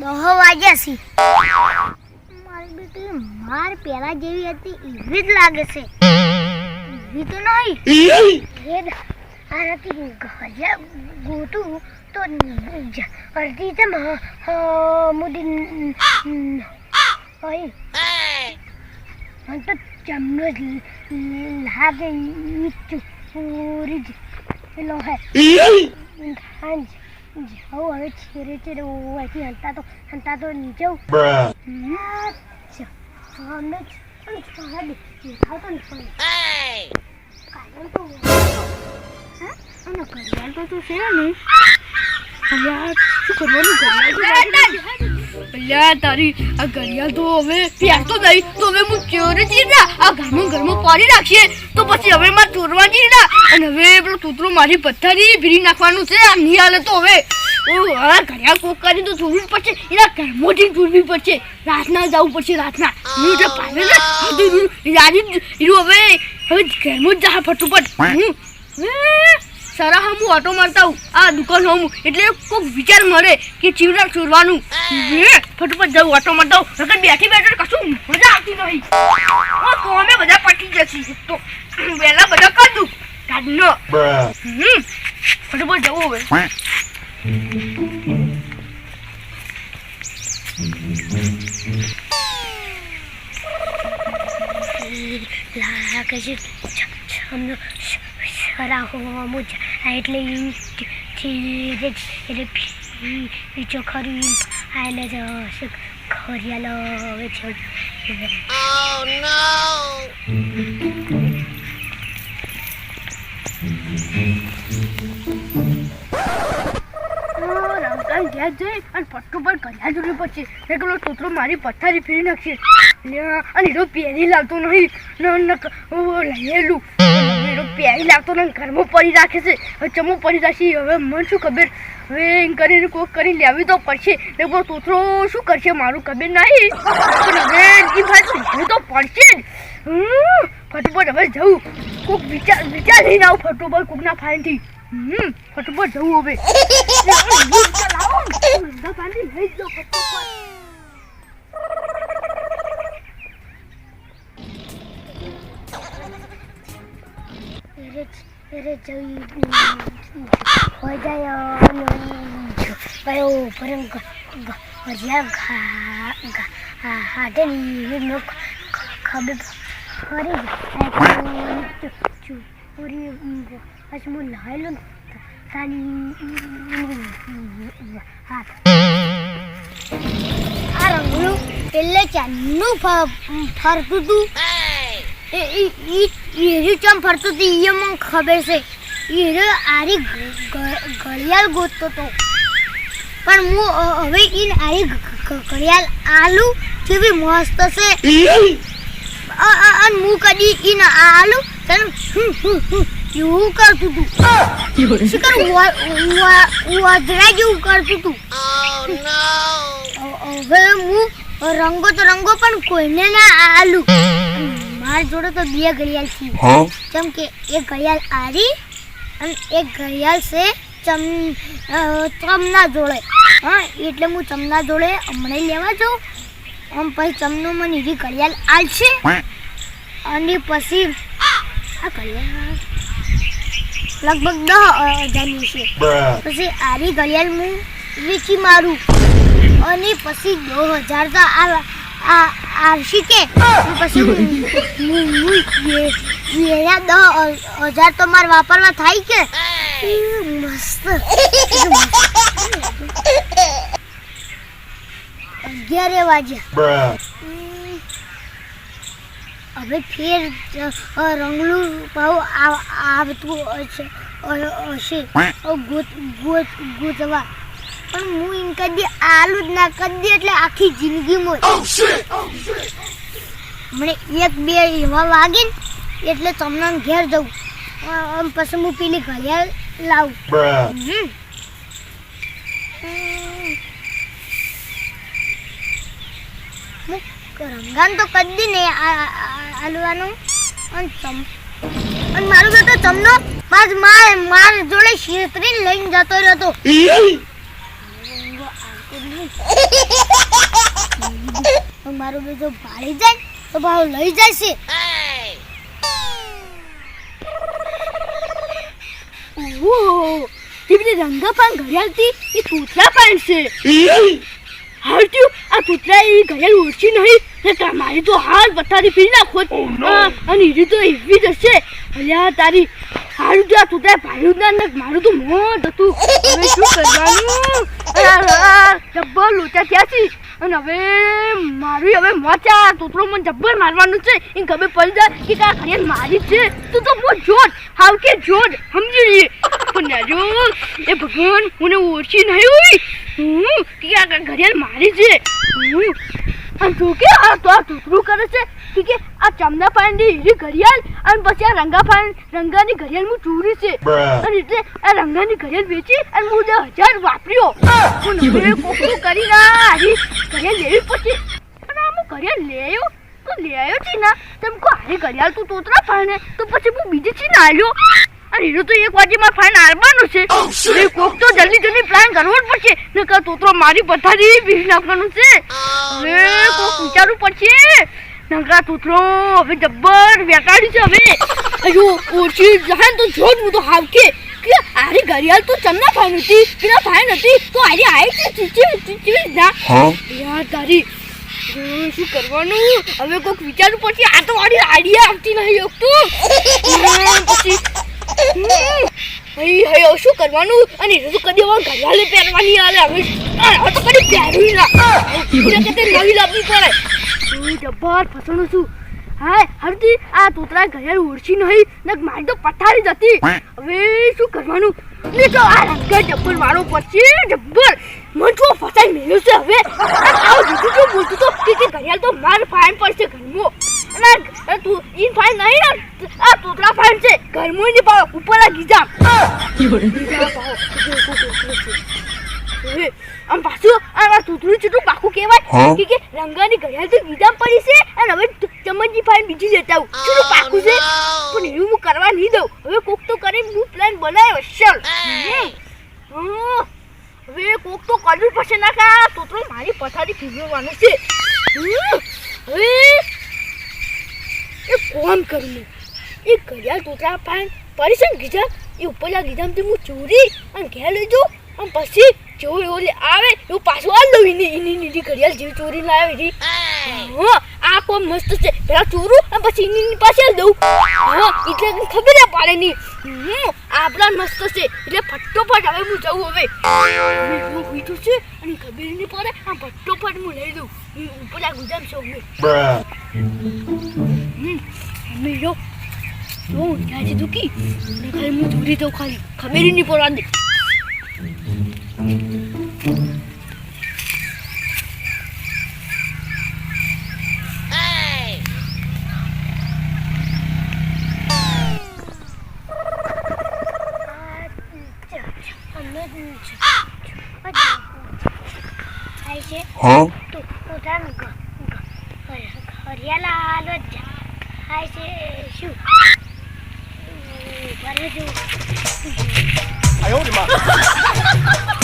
દહ વાગ્યા છે. મારી બેટી માર પેલા જેવી હતી એવી જ લાગે છે. એવી તો નહીં. એ આનાથી ગજા ગોતું તો અડધી તેમ મુદી હોય મને તો ચમનો જ લાગે પૂરી જ પેલો હે. જાઉં હવે છેરે છેરે ઓવાથી હંતા તો હંતા તો નીચે. અમે પણ દેખાવ તો નહીં તો હા? અને ઘડિયાળ તો તું છે ને. ઘડિયાળ શું કરવાનું ઘડિયાળ આ ઘડિયાળ તો હવે તો હવે ચોરી આ ઘરમાં ઘરમાં પાડી નાખીએ, તો પછી હવે મારે ચોરવા ના? અને હવે પેલો ભીરી નાખવાનું છે, આ નહીં તો હવે. આ ઘડિયાળ કોક કરી તો પડશે, એના ઘરમાંથી પડશે. રાતના જવું પડશે, રાતના. હું પાડે ને યાદી હવે હવે ઘરમાં જ ફટોફટ સારા હમું ઓટો મારતા આ દુકાન હમું. એટલે કોઈક વિચાર મળે કે ચીવડા ચોરવાનું. ફટોફટ જાઉં ઓટો મારતા હું. નકર બેઠી બેઠી કશું મજા આવતી નહીં. ઓ બધા પટી જશે. તો વહેલા બધા કરી કાઢનો ફટફટ જવું હવે. લાગે છે હોમો એટલે પીછો ખરી આયલે જ ખરિયાલ હવે છે. ઘેર જઈ અને પટ્ટો પર ઘડિયાળ જોડવી પડશે ને પેલો તોતરો મારી પથારી ફેરી નાખશે. અને એનો પહેરી લાવતો નહીં. લઈએલું પહેરી લાવતો નહીં ઘરમાં પડી રાખે છે. હવે ચમો પડી રાખશે. હવે મને શું ખબર? હવે એમ કરીને કોક કરી લેવી તો પડશે. ને પેલો તોતરો શું કરશે? મારું ખબર નહીં. પણ હવે એ વાત લેવી તો પડશે જ. હમ, ફટોફટ હવે જવું. કોક વિચાર વિચાર લઈને આવું ફટોફટ કોકના ફાઇનથી હમ ફટોફટ જવું હવે. પાણી લઈ જાઓ ફટોફટ. ખબર ફરી પૂરી પછી હું તાની હાથ આ રંગનું એટલે ચાલનું ફરતું હતું એરી ચમ ફરતો હતું એ મને ખબર છે. એ આરી ઘડિયાળ ગોતતો તો. પણ હું હવે ઈ આરી ઘડિયાળ આલુ કેવી મસ્ત છે. અ- અ- અને હું કદી ઈ આલુ તને એવું કરતું હતું શું કરું? વજરા જેવું કરતું હતું હવે હું રંગો તો રંગો પણ કોઈને ના આલુ. મારી જોડે તો બે ઘડિયાળ છે? જેમ કે એક ઘડિયાળ આરી અને એક ઘડિયાળ છે ચમ ચમના જોડે. હા એટલે હું ચમના જોડે હમણાં લેવા જાઉં. આમ પછી ચમનો મને એવી ઘડિયાળ આલશે. અને પછી આ ઘડિયાળ લગભગ દસ હજારની છે. પછી આરી ઘડિયાળ હું વેચી મારું. અને પછી દો હજાર તો આ આ આવશે કે? પછી હજાર તો મારે વાપરવા થાય કે? મસ્ત. અગિયારે વાગ્યા. હવે ફેર રંગલું ભાવ આવતું હશે ગોતવા. પણ હું એમ કરી દે આલુ જ ના કરી દે એટલે આખી જિંદગીમાં મને એક બે એવા વાગે ને એટલે તમને ઘેર જવું આમ પછી હું પેલી ઘડિયાળ લાવું. રંગાન તો કદી નહીં આલવાનું. અને ચમ અને મારું બેટો ચમનો માર માર જોડે શેતરી લઈને જતો રહ્યો હતો. મારું બીજો ભાળી જાય તો ભાવ લઈ જશે. તેમને રંગા પાન ઘડિયાળથી એ કૂતરા પણ છે? હાલતું આ કૂતરા એ ઘડિયાળ ઓછી નહીં ને તમારી તો હાલ પથારી ફીરી નાખો આ, અને એરી તો એવી જ હશે. અલ્યા તારી હારું તો આ કૂતરા ભાઈ ના મારું તો મોત હતું. હવે શું કરવાનું? જબ્બર લોચા થયા છે. અને હવે મારું હવે મોચા આ મને જબ્બર મારવાનું છે. એ ખબર પડી જાય કે આ ઘડિયાળ મારી છે. તું તો બહુ જોડ હાવ કે જોડ સમજી લઈએ પણ જો એ ભગવાન મને ઓછી નહીં હોય. હું કે આ ઘડિયાળ મારી છે. હું અને તું કે આ તો તૂતરું કરે છે? કે કે આ ચમના પાણીની હીરી ઘડિયાળ અને પછી આ રંગા પાણી રંગાની ઘડિયાળ હું ચોરી છે. અને એટલે આ રંગાની ઘડિયાળ વેચી અને હું દસ હજાર વાપર્યો. હું નવે કોકરું કરી ના હારી ઘડિયાળ લેવી પછી અને આ હું ઘડિયાળ લેયો તો આવ્યો છે ના. તેમ કો હારી ઘડિયાળ તું તોતરા પાણે તો પછી હું બીજી છે ના આવ્યો અને હીરો તો એક વાગે મારે ફાઇન આરવાનો છે. કોક તો જલ્દી જલ્દી પ્લાન કરવો જ પડશે. નકર તોતરો મારી પથારી બીજ નાખવાનું છે. હવે કોક વિચારવું પડશે. નંગા તૂતરો હવે જબ્બર વેટાડી છે હવે. અયો ઓછી જહાન તો જો જ હું તો હાવકે. કે આરી ઘડિયાળ તો ચમના થાય નથી પેલા થાય નથી તો આરી આઈ છે ચીચી ચીચી ના. યાર તારી શું કરવાનું? હવે કોઈક વિચારવું પડશે. આ તો મારી આઈડિયા આવતી નહીં એક તો. હમ, પછી હઈ શું કરવાનું? અને રજૂ કરી હવે ઘડિયાળે પહેરવાની આવે હવે આ તો કદી પહેરવી ના. એને કરતા નવી લાવવી પડે. હું જબ્બર ફસણું છું. હાય હરતી આ તોતરા ઘડિયાળ ઓળખી નહીં ને મારી તો પથારી જતી હવે શું કરવાનું? ને તો આ રંગા જબ્બર વાળો પડશે જબ્બર. મન તો ફસાઈ મેલ્યો છે હવે. આવું જુઠું જો બોલતું તો? કે તો માર ફાઈન પડશે ઘરમાં. અને તું ઈન ફાઈન નહીં ને આ તોતરા ફાઈન છે. ઘરમાં ની પાડો ઉપર આ ગીજા ગીજા હવે આમ પાછું આ આ તૂતરું ચૂટું પાકું કહેવાય. કે કે રંગાની ઘડિયાળ તો વિદામ પડી છે અને હવે ચમચની ફાઈન બીજી લેતા આવું. ચૂટું પાકું છે? પણ એવું હું કરવા નહીં દઉં. હવે કોક તો કરી હું પ્લાન બનાવ્યો ચલ. હવે કોક તો કરવું પડશે ના કા. તોતરો મારી પથારી ફીરવવાનું છે. હમ. હવે એ કોમ કરું એ ઘડિયાળ તૂતરા ફાઈન પડી છે ને ગીજા? એ ઉપરના ગીજામથી હું ચોરી અને ઘેર લઈ જાઉં અને પછી જેવું એવું આવે એવું પાછું આ લઉં એની એની નીડી ઘડિયાળ જેવી ચોરી લાવે છે હા આ કોમ મસ્ત છે? પેલા ચોરું અને પછી એની પાસે દઉં હા એટલે ખબર ના પાડે નહીં હું આ પ્લાન મસ્ત છે. એટલે ફટોફટ હવે હું જઉં હવે. હું બીજું છે અને ખબર નહીં પડે આ ફટોફટ હું લઈ દઉં હું આ ગુજામ છું હું. મમ્મી જો. જો ક્યાં છે દુખી ને ખાલી હું ચોરી તો ખાલી. ખબર નહીં પડવા દે થાય છે Huh? હરિયાલા હાલો જ થાય છે શું 哎呦我的妈！